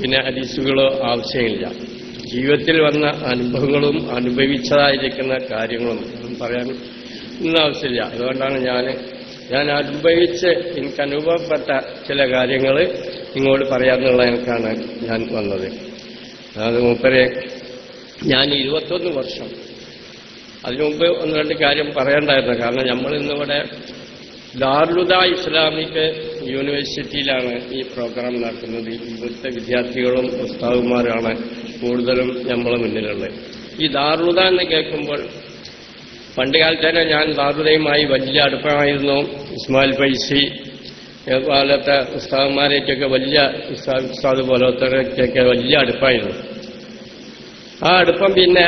പിന്നെ ഹദീസുകളോ ആവശ്യമില്ല. ജീവിതത്തിൽ വന്ന അനുഭവങ്ങളും അനുഭവിച്ചതായിരിക്കുന്ന കാര്യങ്ങളും ഒന്നും പറയാൻ ഇന്ന് ആവശ്യമില്ല. അതുകൊണ്ടാണ് ഞാൻ ഞാൻ അനുഭവിച്ച് എനിക്ക് അനുഭവപ്പെട്ട ചില കാര്യങ്ങൾ ഇങ്ങോട്ട് പറയാമെന്നുള്ള എനിക്കാണ് ഞാൻ വന്നത്. അത് മൂപ്പരെ ഞാൻ ഇരുപത്തൊന്ന് വർഷം അതിനുമുമ്പ് ഒന്ന് രണ്ട് കാര്യം പറയണ്ടായിരുന്നു. കാരണം നമ്മൾ ഇന്നിവിടെ ദാറുദ ഇസ്ലാമിക് യൂണിവേഴ്സിറ്റിയിലാണ് ഈ പ്രോഗ്രാം നടക്കുന്നത്. ഇവിടുത്തെ വിദ്യാർത്ഥികളും പ്രസ്താവുമാരാണ് കൂടുതലും നമ്മളെ മുന്നിലുള്ളത്. ഈ ദാറുദ എന്ന് കേൾക്കുമ്പോൾ പണ്ട് കാലത്ത് തന്നെ ഞാൻ ദാറുദയുമായി വലിയ അടുപ്പമായിരുന്നു. ഇസ്മായിൽ പൈസി പോലത്തെ ഉസ്താദന്മാരേക്കൊക്കെ വലിയ ഉസ്താദ് പോലത്തെയൊക്കെ വലിയ അടുപ്പായിരുന്നു. ആ അടുപ്പം പിന്നെ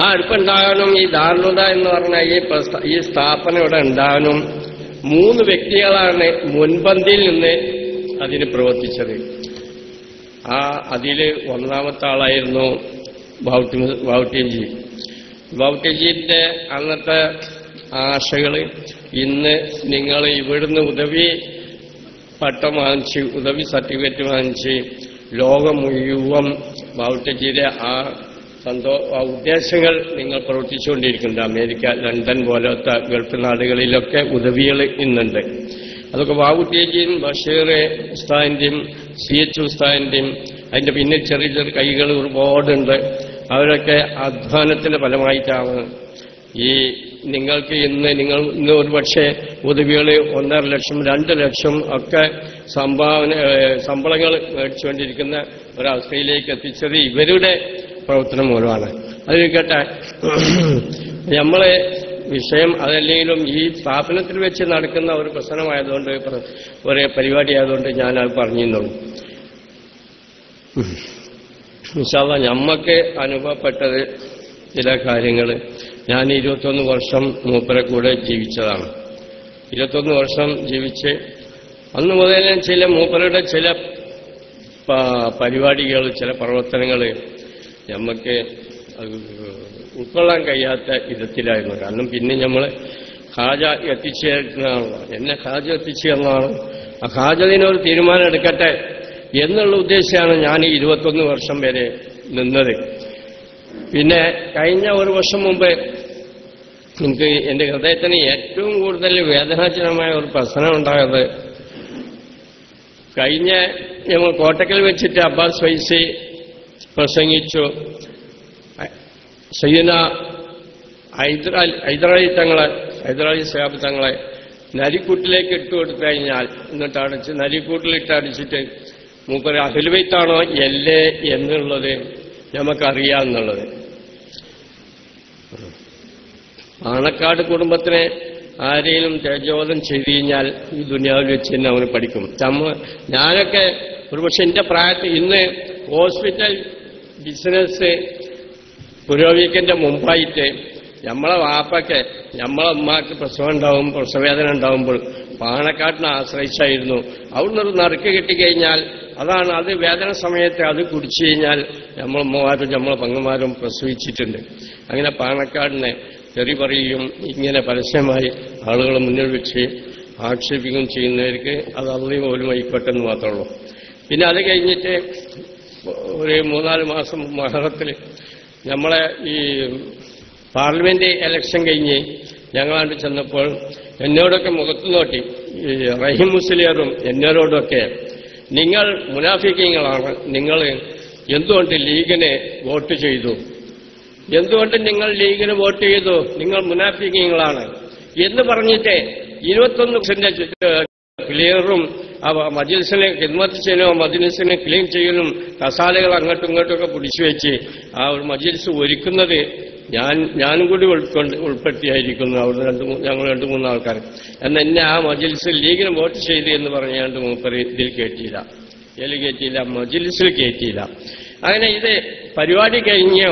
ആ അടുപ്പുണ്ടാകാനും ഈ ദാരുണത എന്ന് പറഞ്ഞ ഈ ഈ സ്ഥാപനം ഇവിടെ ഉണ്ടാകാനും മൂന്ന് വ്യക്തികളാണ് മുൻപന്തിയിൽ നിന്ന് അതിന് പ്രവർത്തിച്ചത്. ആ അതിൽ ഒന്നാമത്തെ ആളായിരുന്നു ബൗട്ടി ബൗട്ടിയൻജിന്റെ അന്നത്തെ ആശകൾ ഇന്ന് നിങ്ങൾ ഇവിടുന്ന് ഉദവി പട്ടം വാങ്ങിച്ച് ഉദവി സർട്ടിഫിക്കറ്റ് വാങ്ങിച്ച് ലോകം മുഴുവൻ ബൗട്ടജിയുടെ ആ സന്തോ ഉദ്ദേശങ്ങൾ നിങ്ങൾ പ്രവർത്തിച്ചുകൊണ്ടിരിക്കുന്നുണ്ട്. അമേരിക്ക ലണ്ടൻ പോലത്തെ ഗൾഫ് നാടുകളിലൊക്കെ ഉദവികൾ ഇന്നുണ്ട്. അതൊക്കെ ബാബുട്ടിയേജിയും ബഷീർ ഉസ്താദിന്റെയും സി എച്ച് ഉസ്താദിന്റെയും അതിന്റെ പിന്നെ ചെറിയ ചെറിയ കൈകൾ ഒരുപാടുണ്ട്. അവരൊക്കെ അധ്വാനത്തിന്റെ ഫലമായിട്ടാണ് ഈ നിങ്ങൾക്ക് ഇന്ന് നിങ്ങൾ ഇന്ന് ഒരു പക്ഷേ ഉദവികൾ ഒന്നര ലക്ഷം രണ്ട് ലക്ഷം ഒക്കെ സംഭാവന ശമ്പളങ്ങൾ മേടിച്ചുകൊണ്ടിരിക്കുന്ന ഒരവസ്ഥയിലേക്ക് എത്തിച്ചത് ഇവരുടെ പ്രവർത്തനം മൂലമാണ് അതിരിക്കട്ടെ നമ്മളെ വിഷയം അതല്ലെങ്കിലും ഈ സ്ഥാപനത്തിൽ വെച്ച് നടക്കുന്ന ഒരു പ്രശ്നമായതുകൊണ്ട് ഒരേ പരിപാടി ആയതുകൊണ്ട് ഞാൻ അത് പറഞ്ഞിരുന്നുള്ളൂ. വിശാല ഞമ്മക്ക് അനുഭവപ്പെട്ടത് ചില കാര്യങ്ങൾ ഞാൻ ഇരുപത്തൊന്ന് വർഷം മൂപ്പരെ കൂടെ ജീവിച്ചതാണ്. ഇരുപത്തൊന്ന് വർഷം ജീവിച്ച് അന്ന് മുതൽ ചില മൂപ്പരുടെ ചില പരിപാടികൾ ചില പ്രവർത്തനങ്ങൾ നമുക്ക് ഉൾക്കൊള്ളാൻ കഴിയാത്ത വിധത്തിലായിരുന്നു. കാരണം പിന്നെ നമ്മൾ ഹാജ എത്തിച്ചു തരുന്നതാണല്ലോ എന്നെ ഹാജ എത്തിച്ചേർന്നതാണ് ആ ഹാജതിനൊരു തീരുമാനം എടുക്കട്ടെ എന്നുള്ള ഉദ്ദേശമാണ് ഞാൻ ഈ ഇരുപത്തൊന്ന് വർഷം വരെ നിന്നത്. പിന്നെ കഴിഞ്ഞ ഒരു വർഷം മുമ്പ് എനിക്ക് എന്റെ ഹൃദയത്തിന് ഏറ്റവും കൂടുതൽ വേദനാജനമായ ഒരു പ്രശ്നം ഉണ്ടായത് കഴിഞ്ഞ ഞങ്ങൾ കോട്ടക്കൽ വെച്ചിട്ട് അബ്ബാസ് ഫൈസി പ്രസംഗിച്ചു. സയ്യന ഹൈദരാലി ഹൈദരാലി തങ്ങളെ ഹൈദരാലി സാബ് തങ്ങളെ നരിക്കൂട്ടിലേക്ക് ഇട്ട് കൊടുത്തു കഴിഞ്ഞാൽ എന്നിട്ട് അടിച്ച് നരിക്കൂട്ടിലിട്ട് അടിച്ചിട്ട് മൂപ്പര് അഖിൽവൈത്താണോ എല്ലേ എന്നുള്ളത് നമുക്കറിയാമെന്നുള്ളത് ആണക്കാട് കുടുംബത്തിനെ ആരെയും തേജോധം ചെയ്തു കഴിഞ്ഞാൽ ഈ ദുനിയാവിൽ വെച്ച് തന്നെ അവന് പഠിക്കും. നമ്മ ഞാനൊക്കെ ഒരുപക്ഷെ എന്റെ പ്രായത്തിൽ ഇന്ന് ഹോസ്പിറ്റൽ ബിസിനസ് പുരോഗമിക്കന്റെ മുമ്പായിട്ട് നമ്മളെ വാപ്പയ്ക്ക് നമ്മളെ ഉമ്മാക്ക് പ്രസവം ഉണ്ടാവും പ്രസവേദന ഉണ്ടാവുമ്പോൾ പാണക്കാട്ടിനെ ആശ്രയിച്ചായിരുന്നു. അവിടുന്ന് ഒരു നറുക്ക് കിട്ടിക്കഴിഞ്ഞാൽ അതാണ് അത് വേദന സമയത്ത് അത് കുടിച്ചു കഴിഞ്ഞാൽ നമ്മൾ ഉമ്മമാരും നമ്മളെ പങ്ങന്മാരും പ്രസവിച്ചിട്ടുണ്ട്. അങ്ങനെ പാണക്കാടിനെ തെറി പറയുകയും ഇങ്ങനെ പരസ്യമായി ആളുകൾ മുന്നിൽ വെച്ച് ആക്ഷേപിക്കുകയും ചെയ്യുന്നവർക്ക് അത് അതിൽ പോലും ആയിക്കോട്ടെന്ന് മാത്രമേ ഉള്ളൂ. പിന്നെ അത് കഴിഞ്ഞിട്ട് ഒരു മൂന്നാൽ മാസം മഹറത്തിൽ നമ്മളെ ഈ പാർലമെന്റ് ഇലക്ഷൻ കഴിഞ്ഞ് ഞങ്ങളാണ്ട് ചെന്നപ്പോൾ എന്നോടൊക്കെ മുഖത്ത് നോട്ടി ഈ റഹീം മുസ്ലിയറും എന്നോടൊക്കെ നിങ്ങൾ മുനാഫിക്കങ്ങളാണ്. നിങ്ങൾ എന്തുകൊണ്ട് ലീഗിനെ വോട്ട് ചെയ്തു? എന്തുകൊണ്ട് നിങ്ങൾ ലീഗിന് വോട്ട് ചെയ്തു? നിങ്ങൾ മുനാഫിക്കങ്ങളാണ്. എന്ന് പറഞ്ഞിട്ട് ഇരുപത്തൊന്ന് പെർസെന്റേജ് ക്ലിയറും അവ മജിൽസിനെ ഹിദ്മത്ത് ചെയ്യലും മജിൽസിനെ ക്ലീൻ ചെയ്യലും കസാലകൾ അങ്ങോട്ടും ഇങ്ങോട്ടും ഒക്കെ പിടിച്ചു വെച്ച് ആ ഒരു മജിൽസ് ഒരുക്കുന്നത് ഞാൻ ഞാനും കൂടി ഉൾക്കൊണ്ട് ഉൾപ്പെടുത്തിയായിരിക്കുന്നു അവിടെ രണ്ട് ഞങ്ങൾ രണ്ട് മൂന്ന് ആൾക്കാർ. എന്നാൽ എന്നെ ആ മജിൽസിൽ ലീഗിന് വോട്ട് ചെയ്ത് എന്ന് പറഞ്ഞാണ്ട് മൂപ്പർ ഇതിൽ കയറ്റിയില്ല ഇതിൽ കയറ്റിയില്ല മജിൽസിൽ കയറ്റിയില്ല അങ്ങനെ ഇത് പരിപാടി കഴിഞ്ഞ്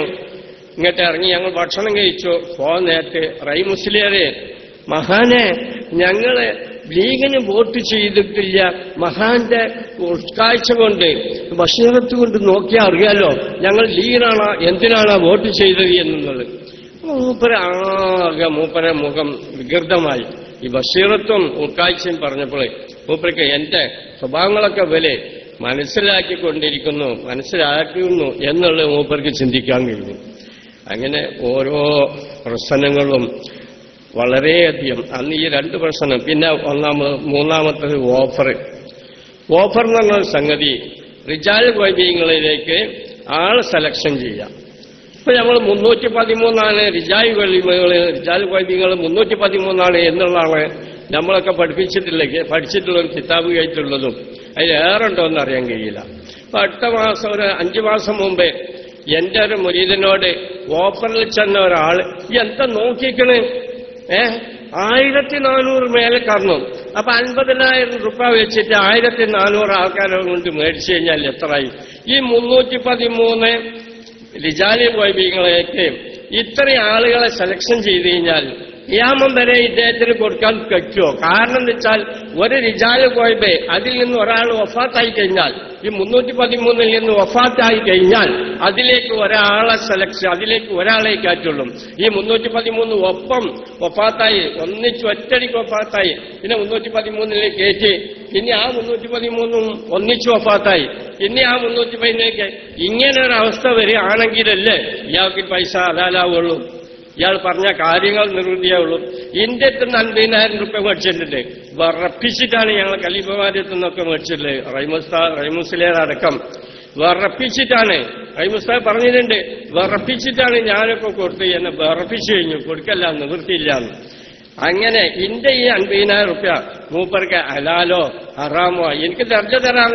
ഇങ്ങോട്ട് ഇറങ്ങി ഞങ്ങൾ ഭക്ഷണം കഴിച്ചു. പോകാൻ നേരത്തെ റൈ മുസ്ലിയരെ മഹാനെ ഞങ്ങൾ ലീഗിന് വോട്ട് ചെയ്തിട്ടില്ല. മഹാന്റെ ഉൾക്കാഴ്ച കൊണ്ട് ബഷീറത്ത് കൊണ്ട് നോക്കിയാൽ അറിയാലോ ഞങ്ങൾ ലീഗിനാണ് എന്തിനാണ് വോട്ട് ചെയ്തത് എന്നുള്ളത്. മൂപ്പര ആകെ മൂപ്പര മുഖം വികൃതമായി. ഈ ബഷീറത്തും ഉൾക്കാഴ്ചയും പറഞ്ഞപ്പോൾ മൂപ്പരക്ക് എന്റെ സ്വഭാവങ്ങളൊക്കെ വില മനസ്സിലാക്കിക്കൊണ്ടിരിക്കുന്നു മനസ്സിലാക്കുന്നു എന്നുള്ളത് മൂപ്പർക്ക് ചിന്തിക്കാൻ കഴിയും. അങ്ങനെ ഓരോ പ്രശ്നങ്ങളും വളരെയധികം. അന്ന് ഈ രണ്ട് പ്രശ്നം. പിന്നെ ഒന്നാമത് മൂന്നാമത്തത് ഓഫർ. ഓഫർ എന്നുള്ള സംഗതി റിജാൽ വൈദ്യങ്ങളിലേക്ക് ആൾ സെലക്ഷൻ ചെയ്യാം ഇപ്പൊ നമ്മൾ മുന്നൂറ്റി പതിമൂന്നാണ് റിജായ് വൈദ്യങ്ങൾ റിജാൽ വൈദ്യങ്ങൾ മുന്നൂറ്റി പതിമൂന്നാണ് എന്നുള്ളതാണ് നമ്മളൊക്കെ പഠിപ്പിച്ചിട്ടില്ലെങ്കിൽ പഠിച്ചിട്ടുള്ള ഒരു കിതാബ് ആയിട്ടുള്ളതും. അതിൽ ഏറെ ഉണ്ടോ എന്ന് അറിയാൻ കഴിയില്ല. അപ്പൊ അടുത്ത മാസം ഒരു അഞ്ചു മാസം മുമ്പേ എന്റെ ഒരു മുരീദിനോട് ഓഫറിൽ ചെന്ന ഒരാൾ എന്താ നോക്കിക്കണ് ഏ? ആയിരത്തി നാനൂറ് മേലെ കറന്നു അപ്പൊ അൻപതിനായിരം രൂപ വെച്ചിട്ട് ആയിരത്തി നാനൂറ് ആൾക്കാരെ കൊണ്ട് മേടിച്ചു കഴിഞ്ഞാൽ എത്രയായി? ഈ മുന്നൂറ്റി പതിമൂന്ന് ലിജാലി വൈബികളെയൊക്കെ ഇത്രയും ആളുകളെ സെലക്ഷൻ ചെയ്ത് കഴിഞ്ഞാൽ യാമം വരെ ഇദ്ദേഹത്തിന് കൊടുക്കാൻ പറ്റുമോ? കാരണം എന്ന് വെച്ചാൽ ഒരു റിജാൽ പോയപ്പോ അതിൽ നിന്ന് ഒരാൾ വഫാത്തായി കഴിഞ്ഞാൽ ഈ മുന്നൂറ്റി പതിമൂന്നിൽ നിന്ന് വഫാത്തായി കഴിഞ്ഞാൽ അതിലേക്ക് ഒരാളെ സെലക്ഷൻ അതിലേക്ക് ഒരാളെ കയറ്റുള്ളൂ. ഈ മുന്നൂറ്റി പതിമൂന്ന് ഒപ്പം വഫാത്തായി ഒന്നിച്ച് ഒറ്റടിക്ക് വഫാത്തായി പിന്നെ മുന്നൂറ്റി പതിമൂന്നിലേക്ക് കയറ്റി പിന്നെ ആ മുന്നൂറ്റി പതിമൂന്നും ഒന്നിച്ച് വഫാത്തായി ഇനി ആ മുന്നൂറ്റി പതിനേക്ക് ഇങ്ങനെ ഒരു അവസ്ഥ വരികയാണെങ്കിലല്ലേ ഇയാൾക്ക് പൈസ ഹലാലാവുള്ളൂ ഇയാൾ പറഞ്ഞ കാര്യങ്ങൾ നിവൃത്തിയാവുള്ളൂ ഇന്ത്യ എത്തുന്ന അൻപതിനായിരം റുപ്യ മേടിച്ചിട്ടുണ്ട്. വറപ്പിച്ചിട്ടാണ് ഞങ്ങൾ കലീഫമാരിയത്തു നിന്നൊക്കെ മേടിച്ചിട്ടുള്ളത്. റൈമുസ്താ റൈമുസ്ലിയർ അടക്കം. വിറപ്പിച്ചിട്ടാണ്. റൈമുസ്താ പറഞ്ഞിട്ടുണ്ട്. വിറപ്പിച്ചിട്ടാണ് ഞാനൊക്കെ കൊടുത്ത് എന്നെ വിറപ്പിച്ചു കഴിഞ്ഞു. കൊടുക്കല്ല നിവൃത്തിയില്ല അങ്ങനെ ഇന്റെ ഈ അൻപതിനായിരം റുപ്യ മൂപ്പർക്ക് ഹലാലോ ഹറാമോ എനിക്ക് ദർജ തരാൻ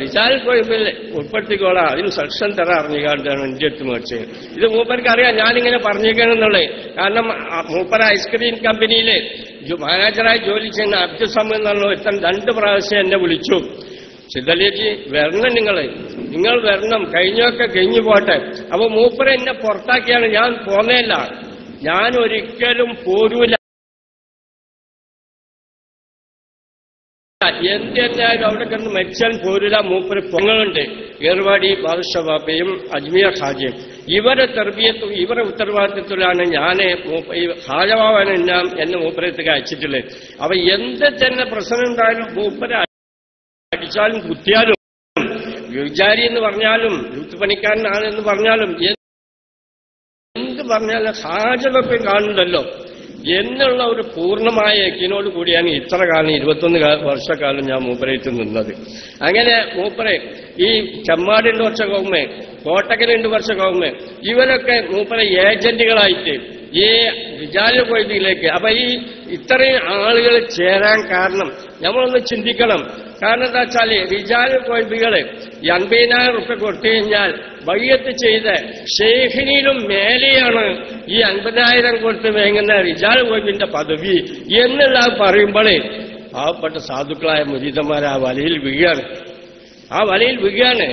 റിസാൽ കോയിബിൽ ഉൾപ്പെടുത്തിക്കോളാം. അതിന് സെക്ഷൻ തരാൻ അറിഞ്ഞുകൊണ്ടാണ് എന്റെ അടുത്ത് മേടിച്ചത്. ഇത് മൂപ്പർക്ക് അറിയാം ഞാനിങ്ങനെ പറഞ്ഞേക്കണമെന്നുള്ളത് കാരണം മൂപ്പർ ഐസ്ക്രീം കമ്പനിയിൽ മാനേജറായി ജോലി ചെയ്യുന്ന അബ്ദുൽ സമ എന്നുള്ള ഒരുത്തൻ രണ്ട് പ്രാവശ്യം എന്നെ വിളിച്ചു. സിദ്ധലിയജി വരണം നിങ്ങൾ നിങ്ങൾ വരണം. കഴിഞ്ഞൊക്കെ കഴിഞ്ഞു പോട്ടെ. അപ്പൊ മൂപ്പരെ എന്നെ പുറത്താക്കിയാണ്. ഞാൻ പോന്നേല്ല. ഞാൻ ഒരിക്കലും പോരൂല. എന്തെന്നായാലും അവിടെ കിടന്ന് മരിച്ചാൽ പോരില്ല. മൂപ്പര് പൊങ്ങളുണ്ട് ഏർവാടി ബാദുഷബാബയും അജ്മീർ ഹാജിയും ഇവരെ തെർബിയത്തും ഇവരെ ഉത്തരവാദിത്വത്തിലാണ് ഞാൻ ഈ ഞാൻ എന്നെ മൂപ്പരത്തേക്ക് അയച്ചിട്ടുള്ളത് അപ്പൊ എന്ത് തന്നെ പ്രശ്നം ഉണ്ടായാലും മൂപ്പര അടിച്ചാലും കുത്തിയാലും വിചാരി എന്ന് പറഞ്ഞാലും യൂത്ത് പണിക്കാരനാണെന്ന് പറഞ്ഞാലും എന്ത് പറഞ്ഞാലും ഹാജതൊക്കെ കാണുന്നുണ്ടല്ലോ. എന്നുള്ള ഒരു പൂർണമായ യക്കിനോട് കൂടിയാണ് ഇത്ര കാലം ഇരുപത്തൊന്ന് വർഷക്കാലം ഞാൻ മൂപ്പരയിട്ട് നിന്നത്. അങ്ങനെ മൂപ്പരെ ഈ ചെമ്മാടിന്റെ വർഷ കോമേ കോട്ടക്കൽ രണ്ട് വർഷ കോമേ ഇവരൊക്കെ മൂപ്പരെ ഏജന്റുകളായിട്ട് ഈ വിചാര കോഴിയിലേക്ക് അപ്പൊ ഈ ഇത്രയും ആളുകൾ ചേരാൻ കാരണം നമ്മളൊന്ന് ചിന്തിക്കണം. കാരണം എന്താ വെച്ചാൽ കോയിബികൾ ഈ അൻപതിനായിരം റുപ്യ കൊടുത്തു കഴിഞ്ഞാൽ വയ്യത്ത് ചെയ്ത് ഷെയ്ഖിനിയിലും മേലെയാണ് ഈ അൻപതിനായിരം കൊടുത്ത് വേങ്ങുന്ന റിജാൽ കോയിബിന്റെ പദവി എന്നുള്ള പറയുമ്പോഴേ പാവപ്പെട്ട സാധുക്കളായ മുരീതന്മാർ ആ വലയിൽ വീഴാണ്. ആ വലയിൽ വീഴാണ്.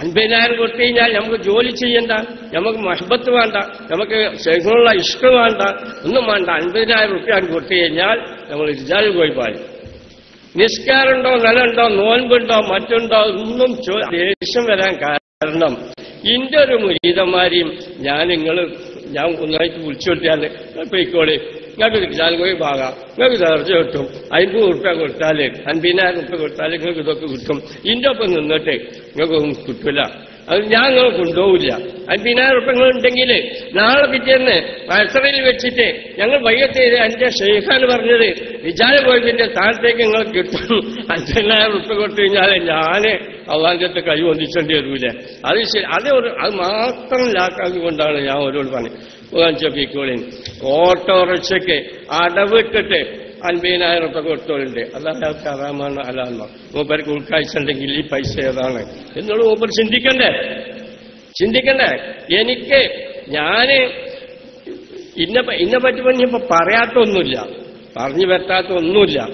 അൻപതിനായിരം കൊടുത്തു കഴിഞ്ഞാൽ നമുക്ക് ജോലി ചെയ്യണ്ട നമുക്ക് മഹബത്ത് വേണ്ട നമുക്ക് ശേഖരമുള്ള ഇഷ്ടം വേണ്ട ഒന്നും വേണ്ട. അൻപതിനായിരം റുപ്യ കൊടുത്തു കഴിഞ്ഞാൽ നമ്മൾ ഇരുചാലും പോയി പാടി നിസ്കാരമുണ്ടോ നിലമുണ്ടോ നോൻപുണ്ടോ മറ്റുണ്ടോ ഒന്നും ദേഷ്യം വരാൻ കാരണം ഇന്റെ ഒരു മുരീതന്മാരെയും ഞാൻ നിങ്ങൾ ഞാൻ ഒന്നായിട്ട് വിളിച്ചു കൊടുത്താൽ പോയിക്കോളി. നിങ്ങൾക്ക് ജാൽകോയി ഭാഗം നിങ്ങൾക്ക് തകർച്ച കിട്ടും. അൻപത് ഉറുപ്പ്യ കൊടുത്താൽ അൻപതിനായിരം ഉറുപ്പ്യ കൊടുത്താൽ നിങ്ങൾക്ക് ഇതൊക്കെ കിട്ടും. ഇന്റെ ഒപ്പം നിന്നിട്ട് നിങ്ങൾക്കൊന്നും കിട്ടില്ല അത് ഞാൻ നിങ്ങൾ കൊണ്ടുപോകില്ല അൻപതിനായിരം ഉറുപ്പ്യ നിങ്ങൾ ഉണ്ടെങ്കിൽ നാളെ പിറ്റേന്ന് മത്സരയിൽ വെച്ചിട്ട് ഞങ്ങൾ വൈകത്തെ എന്റെ ഷെയ്ഖാൻ പറഞ്ഞത് വിചാര പോയതിന്റെ സ്ഥാനത്തേക്ക് നിങ്ങൾ കിട്ടും. അൻപതിനായിരം ഉറുപ്പ്യ കൊടുത്തു കഴിഞ്ഞാൽ ഞാൻ അള്ളാന്റെ കൈ ഒന്നിച്ചേണ്ടി വരൂലേ. അത് ശരി അത് ഒരു അത് മാത്രം ലാക്കാക്കി കൊണ്ടാണ് ഞാൻ ഓരോട് പറഞ്ഞത്. ഓട്ടോറിക്ഷയ്ക്ക് അടവിട്ടിട്ട് അൻപതിനായിരം റുപ്യ കൊടുത്തോളുണ്ട്. അല്ലാതെ കറാമാണ് അലാൽമ മൂപ്പർക്ക് ഉൾക്കാഴ്ച ഉണ്ടെങ്കിൽ ഈ പൈസ ഏതാണ്? എന്നുള്ള മൂപ്പർ ചിന്തിക്കണ്ടേ? ചിന്തിക്കണ്ടേ? എനിക്ക് ഞാൻ ഇന്ന ഇന്ന പറ്റി പറഞ്ഞപ്പോ പറയാത്തൊന്നുമില്ല. പറഞ്ഞു പറ്റാത്ത ഒന്നുമില്ല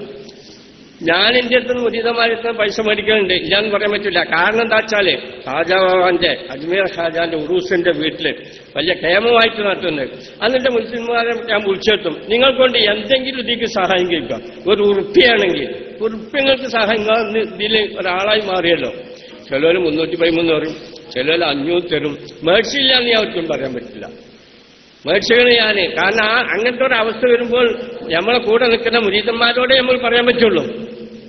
ഞാൻ എന്റെ അടുത്ത് ഉചിതമായിട്ട് പൈസ മേടിക്കുന്നുണ്ട് ഇല്ലാന്ന് പറയാൻ പറ്റില്ല കാരണം എന്താ വെച്ചാൽ ഷാജാവാന്റെ അജ്മീർ ഷാജാന്റെ ഉറൂസിന്റെ വീട്ടിൽ വലിയ ക്ഷേമമായിട്ട് നടത്തുന്നുണ്ട്. എന്നിട്ട് മുസ്ലിംമാരെ ഞാൻ വിളിച്ചെത്തും. നിങ്ങൾ കൊണ്ട് എന്തെങ്കിലും ഇതിക്ക് സഹായം കഴിക്കാം ഒരു ഉറുപ്പിയാണെങ്കിൽ ഉറുപ്പ്യങ്ങൾക്ക് സഹായം ഇതിൽ ഒരാളായി മാറിയല്ലോ. ചിലവർ മുന്നൂറ്റി പതിമൂന്ന് പറയും ചിലവർ അഞ്ഞൂറ് തരും. മേടിച്ചില്ല എന്ന് അവർക്കും പറയാൻ പറ്റില്ല. മേടിച്ചതാണ് ഞാൻ. കാരണം ആ അങ്ങനത്തെ ഒരു അവസ്ഥ വരുമ്പോൾ നമ്മളെ കൂടെ നിൽക്കുന്ന മുരീതന്മാരോടെ നമ്മൾ പറയാൻ പറ്റുള്ളൂ.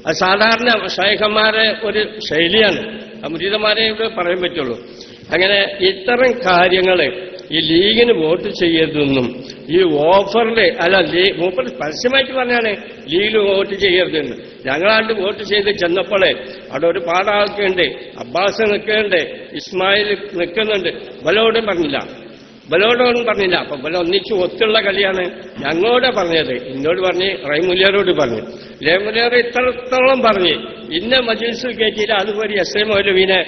അത് സാധാരണ ഷൈഖന്മാരെ ഒരു ശൈലിയാണ്. മുരീതന്മാരെ ഇവിടെ പറയാൻ പറ്റുള്ളൂ. അങ്ങനെ ഇത്തരം കാര്യങ്ങൾ ഈ ലീഗിന് വോട്ട് ചെയ്യരുതെന്നും ഈ ഓഫറിൽ അല്ല ലീ മൂപ്പർ പരസ്യമായിട്ട് പറഞ്ഞാണ് ലീഗിൽ വോട്ട് ചെയ്യരുതെന്ന്. ഞങ്ങളാണ്ട് വോട്ട് ചെയ്ത് ചെന്നപ്പോഴേ അവിടെ ഒരു പാടാൾക്കുണ്ട് അബ്ബാസ് നിൽക്കുന്നുണ്ട് ഇസ്മായിൽ നിൽക്കുന്നുണ്ട്. ബലോടും പറഞ്ഞില്ല. ബലോടൊന്നും പറഞ്ഞില്ല. അപ്പൊ ബല ഒന്നിച്ച് ഒത്തുള്ള കളിയാണ് ഞങ്ങളോടെ പറഞ്ഞത്. എന്നോട് പറഞ്ഞ് റൈമുലിയരോട് പറഞ്ഞു. റൈമുലിയർ ഇത്രത്തോളം പറഞ്ഞ് ഇന്ന മജിൽസിൽ കയറ്റിയില്ല അതുപോലെ എസ് എ മൗലവീനെ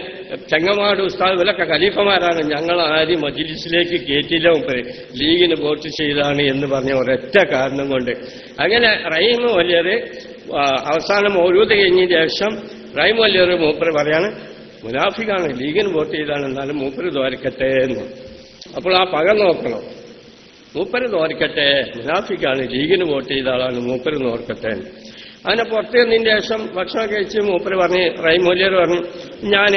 ചെങ്ങമാട് ഉസ്താദ് ഇവരൊക്കെ ഖലീഫമാരാണ്. ഞങ്ങൾ ആരും മജിലിസിലേക്ക് കയറ്റിയില്ല മുമ്പ് ലീഗിന് വോട്ട് ചെയ്താണ് എന്ന് പറഞ്ഞ ഒരൊറ്റ കാരണം കൊണ്ട്. അങ്ങനെ റഹീം വലിയർ അവസാനം മൗലൂദ് കഴിഞ്ഞ ശേഷം റഹീം വലിയർ മൂപ്പർ പറയാണ് മുനാഫിക്കാണ് ലീഗിന് വോട്ട് ചെയ്താണ് എന്നാലും മൂപ്പര് ദ്വാരക്കട്ടെ എന്ന്. അപ്പോൾ ആ പക നോക്കണം. മൂപ്പര് നോർക്കട്ടെ മുനാഫിക്കാണ് ലീഗിന് വോട്ട് ചെയ്താളാണ് മൂപ്പര് നോർക്കട്ടെ അങ്ങനെ പുറത്തു നിന്നതിന് ശേഷം ഭക്ഷണം കഴിച്ച് മൂപ്പര് പറഞ്ഞ് റൈമൂല്യർ പറഞ്ഞു ഞാൻ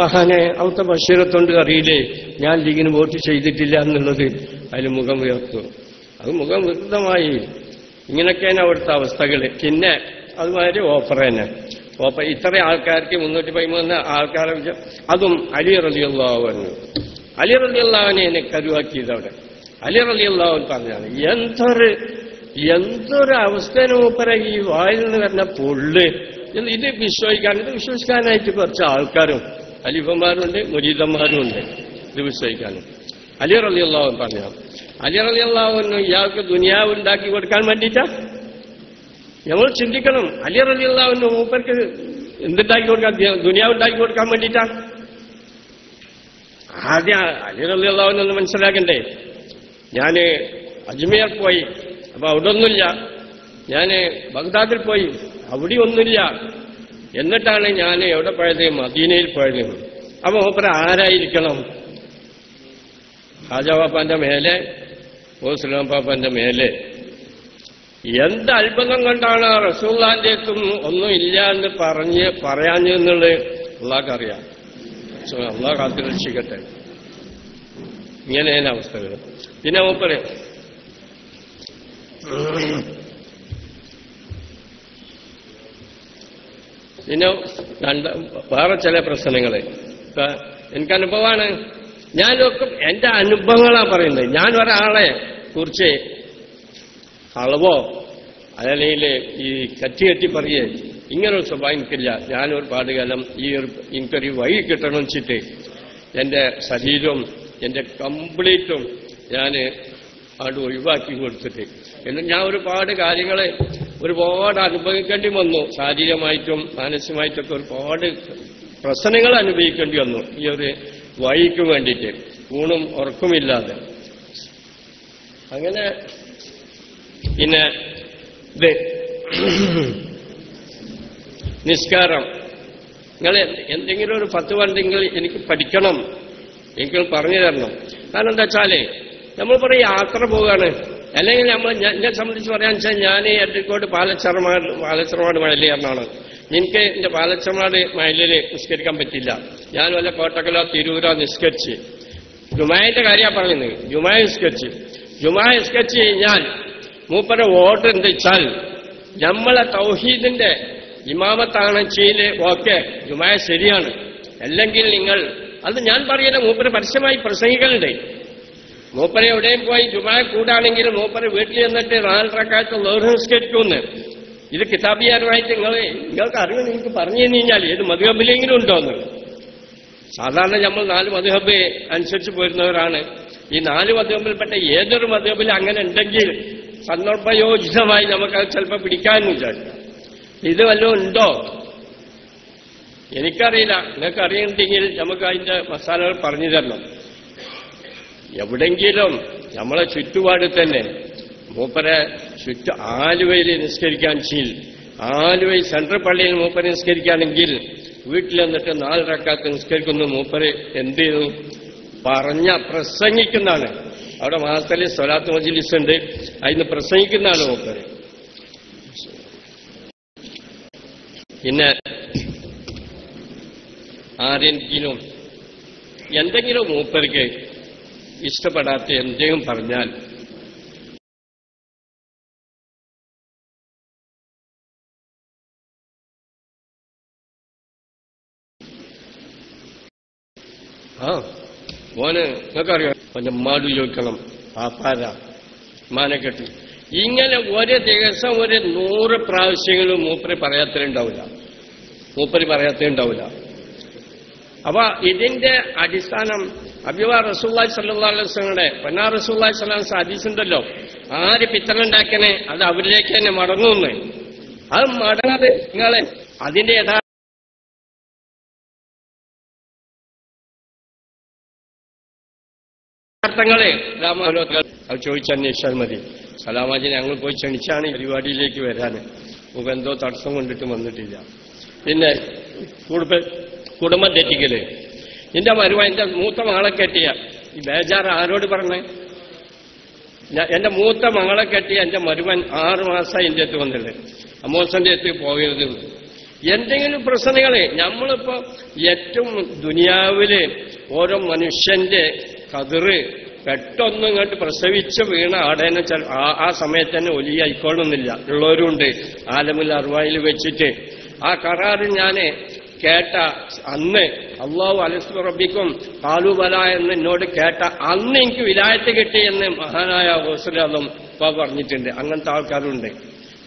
മഹാനെ അവിടുത്തെ ബഷീറത്തുണ്ട് അറിയില്ലേ ഞാൻ ലീഗിന് വോട്ട് ചെയ്തിട്ടില്ല എന്നുള്ളത് അതിൽ മുഖം ഉയർത്തു. അത് മുഖം വിരുദ്ധമായി ഇങ്ങനെയൊക്കെയാണ് അവിടുത്തെ അവസ്ഥകൾ പിന്നെ അതുമാതിരി ഓഫർ തന്നെ. ഓഫർ ഇത്ര ആൾക്കാർക്ക് മുന്നൂറ്റി പതിമൂന്ന് ആൾക്കാരെ അതും അലി റലിയുള്ള അലി റലിയുള്ളവനെ എന്നെ കരുവാക്കിയത് അവിടെ. അലി റലിയുള്ളവൻ പറഞ്ഞാണ് എന്തൊരു എന്തൊരു അവസ്ഥേനെ മൂപ്പര ഈ വായിൽ നിന്ന് വരുന്ന പൊള്ള്? ഇത് വിശ്വസിക്കാൻ ഇത് വിശ്വസിക്കാനായിട്ട് കുറച്ച് ആൾക്കാരും അലിഫന്മാരുണ്ട് മുരീതന്മാരും ഉണ്ട് ഇത് വിശ്വസിക്കാനും അലി റലി അള്ളാഹു പറഞ്ഞു അലി റലിയുള്ളവന് ഇയാൾക്ക് ദുനിയാവ് ഉണ്ടാക്കി കൊടുക്കാൻ വേണ്ടിയിട്ടാ? നമ്മൾ ചിന്തിക്കണം അലി റലിയുള്ളവന് മൂപ്പർക്ക് എന്തുണ്ടാക്കി കൊടുക്കാൻ ദുനിയാവ് ഉണ്ടാക്കി കൊടുക്കാൻ വേണ്ടിയിട്ടാ? ആദ്യം അലി അള്ളാഹുനൊന്ന് മനസ്സിലാക്കണ്ടേ. ഞാൻ അജ്മീർ പോയി അപ്പൊ അവിടെ ഒന്നുമില്ല ഞാൻ ബഗ്ദാദിൽ പോയി. അവിടെ ഒന്നുമില്ല എന്നിട്ടാണ് ഞാൻ എവിടെ പോയത്? മദീനയിൽ പോയത്. അപ്പൊ മൂപ്പര ആരായിരിക്കണം? ഹാജാപ്പാപ്പന്റെ മേലെ ഓസ്ലാം പാപ്പന്റെ മേലെ. എന്ത് അത്ഭുതം കൊണ്ടാണ് റസൂള്ളാന്റെ അടുത്തും ഒന്നും ഇല്ല എന്ന് പറഞ്ഞ് പറയാഞ്ഞു എന്നുള്ളത് അള്ളാഹ്ക്കറിയാം അള്ളാഹ് കാത്തിരക്ഷിക്കട്ടെ ഇങ്ങനെയാണ് അവസ്ഥകൾ പിന്നെ മൂപ്പര് പിന്നെ കണ്ട വേറെ ചില പ്രശ്നങ്ങൾ ഇപ്പൊ എനിക്ക് അനുഭവമാണ് ഞാനൊക്കെ എന്റെ അനുഭവങ്ങളാണ് പറയുന്നത്. ഞാൻ ഒരാളെ കുറിച്ച് അളവോ അല്ലെങ്കിൽ ഈ കറ്റി കറ്റി പറയേ ഇങ്ങനൊരു സ്വഭാവം എനിക്കില്ല. ഞാൻ പാടുകാലം കാലം ഈ ഒരു എനിക്കൊരു വഴി കിട്ടണം വെച്ചിട്ട് എന്റെ ശരീരവും എന്റെ കംപ്ലീറ്റും ഞാൻ അത് ഒഴിവാക്കി കൊടുത്തിട്ട് എന്നിട്ട് ഞാൻ ഒരുപാട് കാര്യങ്ങളെ ഒരുപാട് അനുഭവിക്കേണ്ടി വന്നു. ശാരീരികമായിട്ടും മാനസികമായിട്ടൊക്കെ ഒരുപാട് പ്രശ്നങ്ങൾ അനുഭവിക്കേണ്ടി വന്നു. ഈ ഒരു വഴിക്ക് വേണ്ടിയിട്ട്. ഊണും ഉറക്കുമില്ലാതെ. അങ്ങനെ പിന്നെ ഇത് നിസ്കാരം. നിങ്ങൾ എന്തെങ്കിലും ഒരു പത്ത് പണ്ടെങ്കിൽ എനിക്ക് പഠിക്കണം. എനിക്ക് പറഞ്ഞു തരണം. കാരണം എന്താ വെച്ചാൽ നമ്മൾ പറയും യാത്ര പോവുകയാണ്. അല്ലെങ്കിൽ നമ്മൾ എന്നെ സംബന്ധിച്ച് പറയാൻ വെച്ചാൽ ഞാൻ എട്ടിക്കോട് പാലച്ചറമാട് പാലച്ചറമാട് മഴലിയാണെന്നാണ് എനിക്ക് എന്റെ പാലച്ചറമാട് മഴലിൽ നിസ്കരിക്കാൻ പറ്റില്ല ഞാൻ വല്ല കോട്ടക്കലോ തിരൂരോ നിസ്കരിച്ച്. ജുമായന്റെ കാര്യമാണ് പറയുന്നത്. ജുമായ നിസ്കരിച്ച്. ജുമായ നിസ്കരിച്ച് കഴിഞ്ഞാൽ മൂപ്പരെ വോട്ട് എന്ത് വെച്ചാൽ നമ്മളെ തൗഹീദിന്റെ ഇമാമത്താണ് ചെയ്യൽ ഓക്കെ ജുമായ ശരിയാണ്. അല്ലെങ്കിൽ നിങ്ങൾ അത് ഞാൻ പറയുന്ന മൂപ്പര് പരസ്യമായി പ്രസംഗിക്കലുണ്ട്. മൂപ്പരെ എവിടെയും പോയി ജുമാ കൂടാണെങ്കിൽ മൂപ്പര് വീട്ടിൽ ചെന്നിട്ട് നാലരക്കാലത്ത് ലോഹംസ്കരിക്കുമെന്ന് ഇത് കിതാബിയാരുമായിട്ട് നിങ്ങൾ നിങ്ങൾക്ക് അറിവ് നിങ്ങൾക്ക് പറഞ്ഞു തന്നു കഴിഞ്ഞാൽ ഏത് മധുഹബിലെങ്കിലും ഉണ്ടോന്ന്. സാധാരണ നമ്മൾ നാല് മധുഹബ് അനുസരിച്ച് പോരുന്നവരാണ്. ഈ നാല് മധുഹബിൽപ്പെട്ട ഏതൊരു മധുഹബിൽ അങ്ങനെ ഉണ്ടെങ്കിൽ സന്ദർഭയോജിതമായി നമുക്കത് ചിലപ്പോൾ പിടിക്കാമെന്ന് വിചാരിക്കാം. ഇത് വല്ലതും ഉണ്ടോ? എനിക്കറിയില്ല. നിങ്ങൾക്ക് അറിയണ്ടെങ്കിൽ നമുക്ക് അതിന്റെ മസാലകൾ പറഞ്ഞു തരണം. എവിടെങ്കിലും നമ്മളെ ചുറ്റുപാട് തന്നെ മൂപ്പരെ ചുറ്റു ആലുവയിൽ നിസ്കരിക്കാൻ ചെയ്യിൽ ആലുവയിൽ സെൻട്രൽ പള്ളിയിൽ മൂപ്പരെ നിസ്കരിക്കുകയാണെങ്കിൽ വീട്ടിൽ വന്നിട്ട് നാല് റക്കാത്ത് നിസ്കരിക്കുന്ന മൂപ്പര് എന്ത് ചെയ്തു? പറഞ്ഞ പ്രസംഗിക്കുന്നതാണ്. അവിടെ മാസത്തിൽ സ്വലാത്ത് മജിലിസ് ഉണ്ട്. അതിന് പ്രസംഗിക്കുന്നതാണ് മൂപ്പര്. പിന്നെ ആരെങ്കിലും എന്തെങ്കിലും മൂപ്പർക്ക് ഇഷ്ടപ്പെടാത്ത എന്തെങ്കിലും പറഞ്ഞാൽ ആ. ഓന് നിങ്ങൾക്കറിയാം? അവന്റെ ഉമ്മാട് ചോദിക്കണം. പാപ്പാര മാനക്കെട്ടി ഇങ്ങനെ ഒരു ദിവസം ഒരു നൂറ് പ്രാവശ്യങ്ങളും മൂപ്പര് പറയാത്തരുണ്ടാവില്ല മൂപ്പര് പറയാത്തരുണ്ടാവില്ല അപ്പൊ ഇതിന്റെ അടിസ്ഥാനം അബിവ റസൂല്ലായി സല്ലാ അലൈസ്ലങ്ങളുടെ പൊന്നാ റസൂല്ലായി സ്വലാം സാധിച്ചിട്ടുണ്ടല്ലോ ആര് പിത്തലുണ്ടാക്കണേ അത് അവരിലേക്ക് തന്നെ മടങ്ങുമെന്ന് അത് മടങ്ങാതെ നിങ്ങളെ അതിന്റെ യഥാ ർത്ഥങ്ങളെ ചോദിച്ചന്വേഷിച്ചാൽ മതി. സലാമാജി ഞങ്ങൾ പോയി ക്ഷണിച്ചാണ് പരിപാടിയിലേക്ക് വരാൻ നമുക്ക് എന്തോ തടസ്സം കൊണ്ടിട്ട് വന്നിട്ടില്ല. പിന്നെ കുടുംബ കുടുംബം തെറ്റിക്കൽ. എന്റെ മരുവ എന്റെ മൂത്ത മകളെ കെട്ടിയ. ഈ ബേജാർ ആരോട് പറഞ്ഞേ? എന്റെ മൂത്ത മകളെ കെട്ടിയ എന്റെ മരുവൻ ആറു മാസം എന്റെ അടുത്ത് വന്നിട്ട് അമോസന്റെ അടുത്ത് പോകരുത്. എന്തെങ്കിലും പ്രശ്നങ്ങളെ നമ്മളിപ്പോ ഏറ്റവും ദുനിയാവിൽ ഓരോ മനുഷ്യന്റെ കതിറ് പെട്ടെന്ന് ഇങ്ങോട്ട് പ്രസവിച്ച് വീണ ആടേനെ ആ- സമയത്ത് തന്നെ ഒലിയായിക്കൊള്ളുന്നില്ല. ഉള്ളവരുണ്ട്. ആലമുൽ അറുവായിൽ വെച്ചിട്ട്. ആ കരാറിൽ ഞാൻ കേട്ട അന്ന് അള്ളാഹു അലസ്തു റബ്ബിക്കും കാലുബല എന്ന് എന്നോട് കേട്ട അന്ന് എനിക്ക് വിലായത്ത് കിട്ടി എന്ന് മഹാനായ ഹോസലും പറഞ്ഞിട്ടുണ്ട്. അങ്ങനത്തെ ആൾക്കാരുണ്ട്.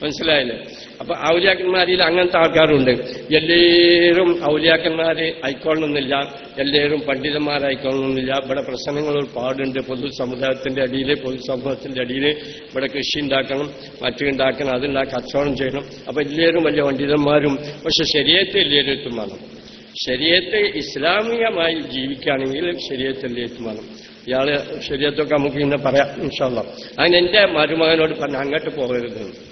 മനസ്സിലായില്ലേ? അപ്പൊ ഔലിയാക്കന്മാരിൽ അങ്ങനത്തെ ആൾക്കാരുണ്ട്. എല്ലാവരും ഔലിയാക്കന്മാര് ആയിക്കൊള്ളണമെന്നില്ല. എല്ലാവരും പണ്ഡിതന്മാരായിക്കൊള്ളണമെന്നില്ല ഇവിടെ പ്രശ്നങ്ങൾ ഒരുപാടുണ്ട്. പൊതു സമുദായത്തിന്റെ അടിയിൽ പൊതുസമൂഹത്തിന്റെ അടിയിൽ ഇവിടെ കൃഷി ഉണ്ടാക്കണം മറ്റുണ്ടാക്കണം അതുണ്ടാക്കി കച്ചവടം ചെയ്യണം. അപ്പൊ എല്ലാവരും വലിയ പണ്ഡിതന്മാരും. പക്ഷെ ശരീരത്തെ എല്ലാവരും എത്തുമാണ് ശരീരത്തെ ഇസ്ലാമികമായി ജീവിക്കുകയാണെങ്കിൽ ശരീരത്തെ എല്ലാവരും വേണം ഇയാൾ ശരീരത്തൊക്കെ നമുക്ക് ഇന്ന് പറയാം ഇൻഷാല്ല അങ്ങനെ എന്റെ മരുമകനോട് പറഞ്ഞു അങ്ങോട്ട് പോകരുത്.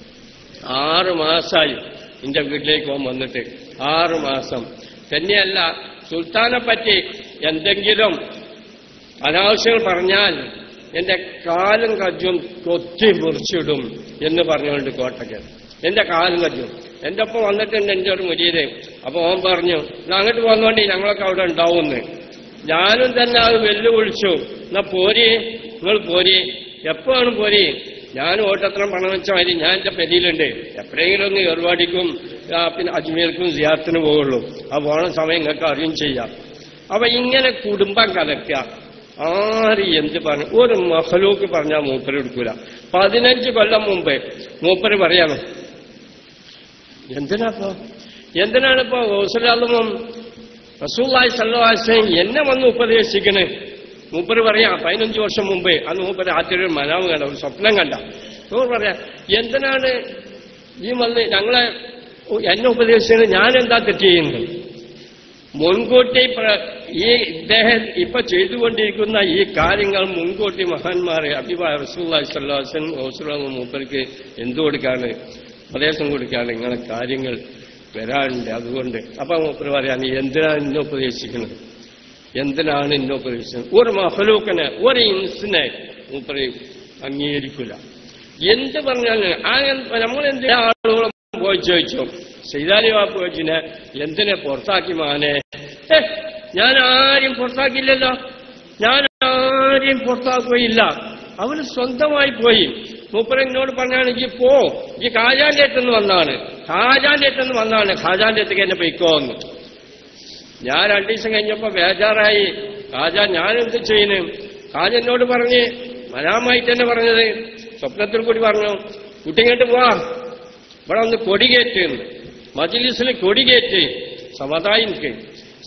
ആറ് മാസമായി എന്റെ വീട്ടിലേക്ക് പോകാൻ വന്നിട്ട്. ആറ് മാസം. തന്നെയല്ല സുൽത്താനെ പറ്റി എന്തെങ്കിലും അനാവശ്യങ്ങൾ പറഞ്ഞാൽ എന്റെ കാലും കജ്ജും കൊത്തി മുറിച്ചിടും എന്ന് പറഞ്ഞുകൊണ്ട് കോട്ടയ്ക്ക്. എന്റെ കാലും കജ്ജും. എന്റെ ഒപ്പം വന്നിട്ടുണ്ട് എന്റെ ഒരു മുരീരെ അപ്പൊ ഓൻ പറഞ്ഞു "എന്നാ അങ്ങോട്ട് പോകുന്നോണ്ടി ഞങ്ങളൊക്കെ അവിടെ ഉണ്ടാവുമെന്ന് ഞാനും തന്നെ അത് വെല്ലുവിളിച്ചു. എന്നാ പോരി നിങ്ങൾ പോരി. എപ്പോഴാണ് പോരി? ഞാൻ ഓട്ടത്ര പണം വെച്ച ഞാൻ എന്റെ പെരിയിലുണ്ട്. എപ്പോഴെങ്കിലും ഒന്ന് ഏർവാടിക്കും പിന്നെ അജ്മീർക്കും സിയാത്തിന് പോകുള്ളൂ ആ പോണ സമയം നിങ്ങൾക്ക് അറിയും ചെയ്യാം. അപ്പൊ ഇങ്ങനെ കുടുംബം കലക്കുക. ആര് എന്ത് പറഞ്ഞു? ഒരു മഹലൂക്ക് പറഞ്ഞാൽ മൂപ്പര് എടുക്കൂല. പതിനഞ്ച് കൊല്ലം മുമ്പ് മൂപ്പര് പറയാണ്. എന്തിനാപ്പോ എന്തിനാണിപ്പോ ഹോസലാളും റസൂല്ലായി സല്ലാസ്ലം എന്നെ വന്ന് ഉപദേശിക്കണേ? മൂപ്പര് പറയാ പതിനഞ്ച് വർഷം മുമ്പേ അന്ന് മൂപ്പര് ആദ്യം ഒരു മനാവ് കണ്ട ഒരു സ്വപ്നം കണ്ട. മൂപ്പർ പറയാ എന്തിനാണ് ഈ വന്ന് ഞങ്ങളെ എന്നെ ഉപദേശിച്ചത് ഞാൻ എന്താ തെറ്റ് ചെയ്യുന്നത് മുൻകൂട്ടി ഈ ഇദ്ദേഹം ഇപ്പൊ ചെയ്തുകൊണ്ടിരിക്കുന്ന ഈ കാര്യങ്ങൾ മുൻകൂട്ടി മഹാന്മാരെ അഭിപ്രായ റസൂല്ലാ സല്ലാസൻ ഹോസുലാമ മൂപ്പർക്ക് എന്തു കൊടുക്കാണ്? ഉപദേശം കൊടുക്കാണ്. ഇങ്ങനെ കാര്യങ്ങൾ വരാനുണ്ട് അതുകൊണ്ട് അപ്പൊ മൂപ്പർ പറയാൻ എന്തിനാണ് എന്നെ ഉപദേശിക്കുന്നത്? എന്തിനാണ് എന്നെ ഉപദേശിച്ചത് ഒരു മഹലൂക്കനെ ഒരു ഇൻസിനെ അംഗീകരിക്കില്ല. എന്ത് പറഞ്ഞാലും ആ നമ്മൾ എന്തിനാ ആളുകളും പോയി ചോദിച്ചു? സൈതാലി വാപ്പ് വെച്ചിനെ എന്തിനെ പുറത്താക്കി മാനെ? ഞാൻ ആരും പുറത്താക്കിയില്ലല്ലോ. ഞാൻ ആരെയും പുറത്താക്കുകയില്ല. അവന് സ്വന്തമായി പോയി. മൂപ്പര് എന്നോട് പറഞ്ഞാണ് ഈ പോ. ഈ ഖാജാന്റെ അടുത്തുനിന്ന് വന്നാണ്. ഖാജാന്റെ അടുത്തുനിന്ന് വന്നാണ്. ഖാജാന്റെ അടുത്തേക്ക് എന്നെ പൊയ്ക്കോന്ന് ഞാൻ രണ്ടു ദിവസം കഴിഞ്ഞപ്പോ ബേജാറായി. കാജ ഞാൻ എന്ത് ചെയ്യുന്നു കാജ എന്നോട് പറഞ്ഞ് മനാമായിട്ട് തന്നെ പറഞ്ഞത്. സ്വപ്നത്തിൽ കൂടി പറഞ്ഞു കുട്ടിങ്ങോട്ട് പോവാ. ഇവിടെ ഒന്ന് കൊടികേറ്റ് മജിലിസിൽ കൊടികേറ്റ് സമാധായി നിൽക്ക്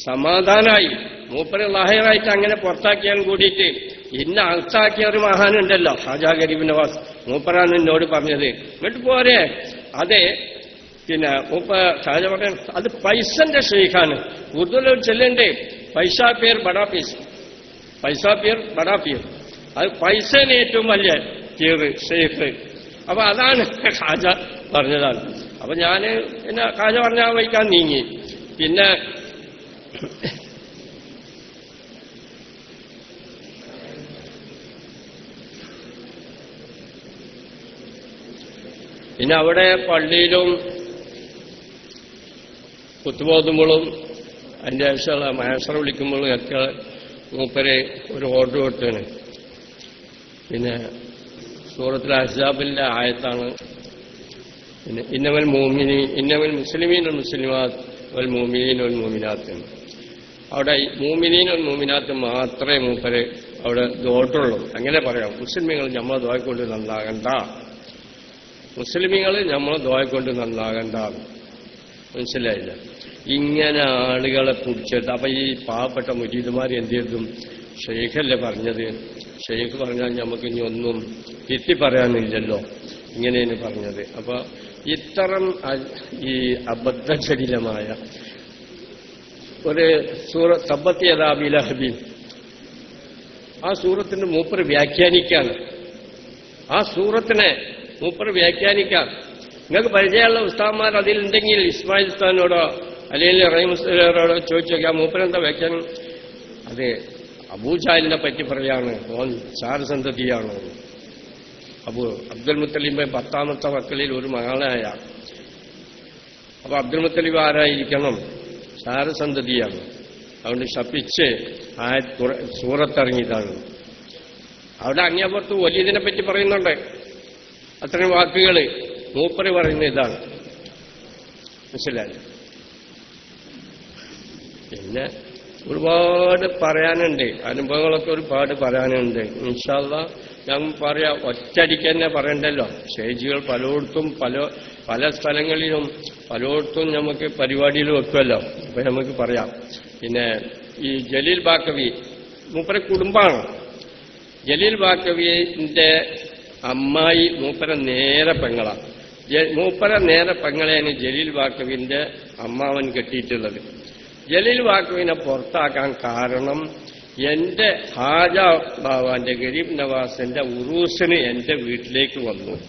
സമാധാനായി. മൂപ്പര് ലാഹയറായിട്ട് അങ്ങനെ പുറത്താക്കിയാൽ കൂടിയിട്ട് ഇന്ന അകത്താക്കിയ ഒരു മഹാനുണ്ടല്ലോ ഷാജാ ഗരീബ് നവാസ്. മൂപ്പറാണ് എന്നോട് പറഞ്ഞത്. എന്നിട്ട് പോരെ. അതെ പിന്നെ മൂപ്പ ഷാജ പറയാൻ അത് പൈസന്റെ ഷെയ്ഖാണ്. ഉറുദുവിൽ ചെല്ലണ്ടേ പൈസ പേർ ബടാ പീസ് പൈസ പേർ ബടാ പീർ അത് പൈസന് ഏറ്റവും വലിയ പേര് ഷെയ്ഖ്. അപ്പൊ അതാണ് ഖാജ പറഞ്ഞതാണ്. അപ്പൊ ഞാൻ പിന്നെ ഖാജ പറഞ്ഞ ആ വഹിക്കാൻ നീങ്ങി. പിന്നെ പിന്നെ അവിടെ പള്ളിയിലും കുത്തുപോകുമ്പോഴും അതിന്റെ ആവശ്യമുള്ള മാസ്റ്റർ വിളിക്കുമ്പോഴും ഒക്കെ മൂപ്പരെ ഒരു ഓർഡർ കൊടുത്താണ് പിന്നെ സൂറത്തിൽ അഹ്സാബിന്റെ ആയത്താണ്. പിന്നെ ഇന്നവൻ മോമിനി ഇന്നവൻ മുസ്ലിമീൻ മുസ്ലിമാത്ത് വൽ മോമിനീൻ വൽ മോമിനാത്ത് അവിടെ മോമിനീൻ ഒരു മോമിനാത്ത് മാത്രമേ മൂപ്പരെ അവിടെ ദോട്ടുള്ളൂ അങ്ങനെ പറയാം. മുസ്ലിമീങ്ങൾ നമ്മളെ ദോയക്കൊണ്ട് നന്നാകണ്ട. മുസ്ലിമീങ്ങൾ നമ്മളെ ദോയക്കൊണ്ട് നന്നാകണ്ട. മനസ്സിലായില്ല? ഇങ്ങനെ ആളുകളെ പിടിച്ചിട്ട് അപ്പൊ ഈ പാവപ്പെട്ട മുജീദുമാർ എന്ത് ചെയ്തും? ഷെയ്ഖല്ലേ പറഞ്ഞത്? ഷെയ്ഖ് പറഞ്ഞാൽ നമുക്ക് ഇനി ഒന്നും തിരുത്തി പറയാനില്ലല്ലോ. ഇങ്ങനെയാണ് പറഞ്ഞത്. അപ്പൊ ഇത്തരം ഈ അബദ്ധജടിലമായ ഒരു സൂറ തബത്തിയതാബിലഹബീൻ ആ സൂറത്തിന്റെ മൂപ്പർ വ്യാഖ്യാനിക്കാണ്. ആ സൂറത്തിനെ മൂപ്പർ വ്യാഖ്യാനിക്കാം നിങ്ങൾക്ക് പരിചയമുള്ള ഉസ്താദ്മാർ അതിലുണ്ടെങ്കിൽ ഇസ്മായിൽ ഉസ്താദിനോടോ അല്ലെങ്കിൽ റഹീം ഉസ്താദിനോടോ ചോദിച്ചു നോക്കിയാൽ മൂപ്പരെന്താ വയ്ക്കാൻ? അത് അബൂജാലിനെ പറ്റി പറയാണ്. ഓൻ ചാരസന്തതിയാണോ അബു അബ്ദുൽ മുത്തലിബെ പത്താമത്തെ മക്കളിൽ ഒരു മകളായ. അപ്പൊ അബ്ദുൽ മുത്തലിബ് ആരായിരിക്കണം? ചാരസന്തതിയാണ് അതുകൊണ്ട് ശപിച്ച് ആ സൂറത്തിറങ്ങിയതാണ്. അവിടെ അങ്ങേപ്പുറത്ത് വലിയതിനെ പറ്റി പറയുന്നുണ്ട്. അത്രയും വാക്കുകൾ മൂപ്പര് പറയുന്ന ഇതാണ്. മനസ്സിലായി? പിന്നെ ഒരുപാട് പറയാനുണ്ട്. അനുഭവങ്ങളൊക്കെ ഒരുപാട് പറയാനുണ്ട്. ഇൻഷാല്ല ഞാൻ പറയാം ഒറ്റടിക്ക് തന്നെ പറയണ്ടല്ലോ. സ്റ്റേജുകൾ പലയിടത്തും പല പല സ്ഥലങ്ങളിലും പലയിടത്തും നമുക്ക് പരിപാടിയിൽ വെക്കുമല്ലോ. അപ്പൊ നമുക്ക് പറയാം. പിന്നെ ഈ ജലീൽ ബാക്കവി മൂപ്പര കുടുംബമാണ്. ജലീൽ ബാക്കവിന്റെ അമ്മായി മൂപ്പര നേരെ പെങ്ങളാണ് മൂപ്പര നേരെ പെങ്ങളെയാണ് ജലീൽ ബാക്കവിന്റെ അമ്മാവൻ കെട്ടിയിട്ടുള്ളത്. ജലീൽ വാക്കുവിനെ പുറത്താക്കാൻ കാരണം എന്റെ ഹാജ ബാബാന്റെ ഗരീബ് നവാസിന്റെ ഉറൂസിന് എന്റെ വീട്ടിലേക്ക് വന്നു.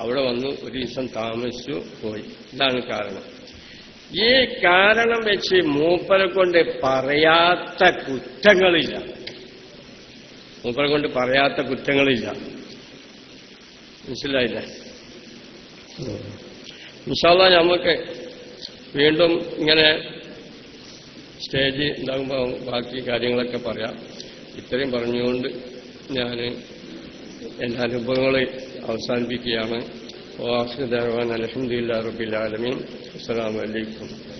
അവിടെ വന്നു ഒരു ദിവസം താമസിച്ചു പോയി. ഇതാണ് കാരണം. ഈ കാരണം വെച്ച് മൂപ്പരെ കൊണ്ട് പറയാത്ത കുറ്റങ്ങളില്ല. മൂപ്പരെ കൊണ്ട് പറയാത്ത കുറ്റങ്ങളില്ല. മനസ്സിലായില്ല? മിസാല നമുക്ക് വീണ്ടും ഇങ്ങനെ സ്റ്റേജ് ഉണ്ടാകുമ്പോൾ ബാക്കി കാര്യങ്ങളൊക്കെ പറയാം. ഇത്രയും പറഞ്ഞുകൊണ്ട് ഞാൻ എന്റെ അനുഭവങ്ങൾ അവസാനിപ്പിക്കുകയാണ്. വാസുദേവാൻ അലഹമുല്ലാ റബിൽ ആലമീൻ. അസ്സാം വലൈക്കും